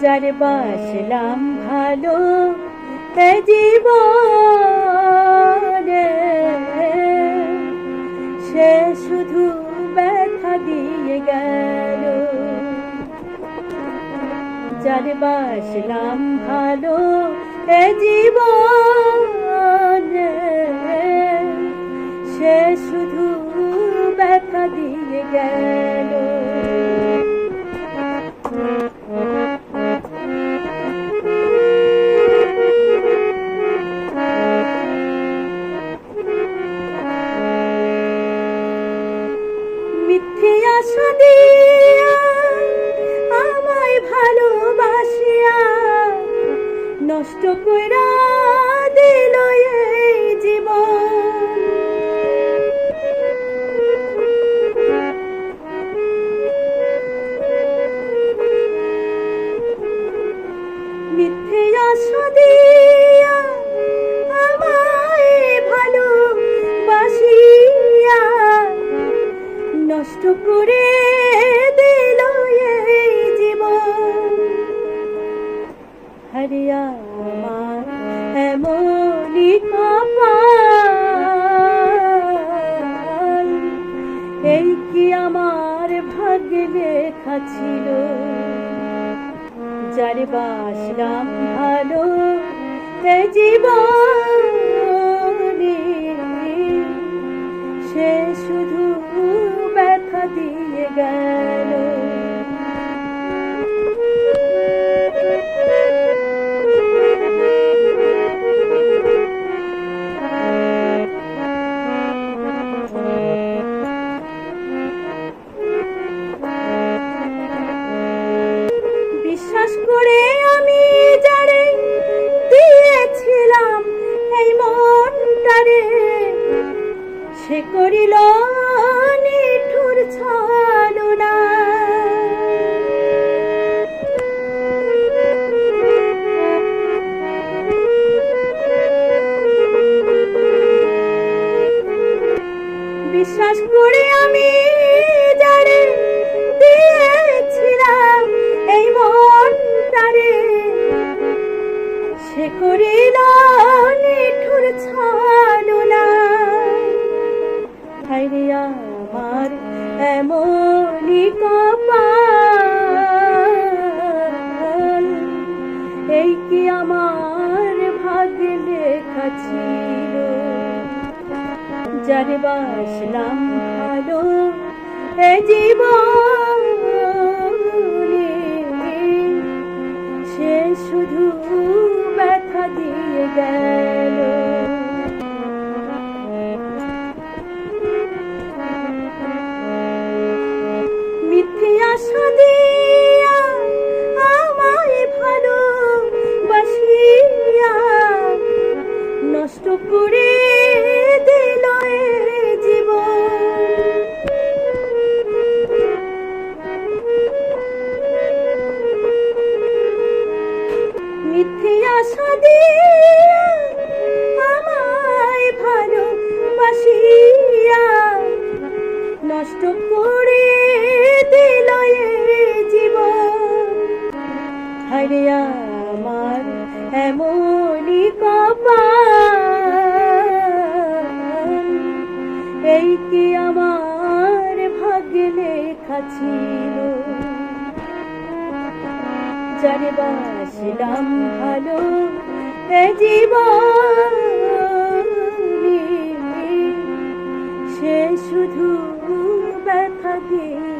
যার বাসলাম ভালো জীবনে। সে শুধু ব্যথা দিয়ে গেল। যার বাসলাম ভালো এ জীবনে। সে শুধু ব্যথা দিয়ে গেল। আমায় ভালোবাসিয়া নষ্ট কইরা নষ্ট করে দিল এই জীবন। হারিয়া আমার এমনই এই কি আমার ভাগ্যে লেখা ছিল? যার বাসলাম ভালো জীবনে সে করিল নিঠুর ছলনা বিশ্বাস করে আমি যারে দিয়েছিলাম এই মনটারে। সে করিল নিঠুর ছলনা। হাইরে আমার এমনই কপাল। এই কি আমার ভাগ্যে লেখা ছিল? যারে বাসলাম ভালো। এ জীবনে ছিল। যারে বাসলাম ভালো সে শুধু ব্যথা দিয়ে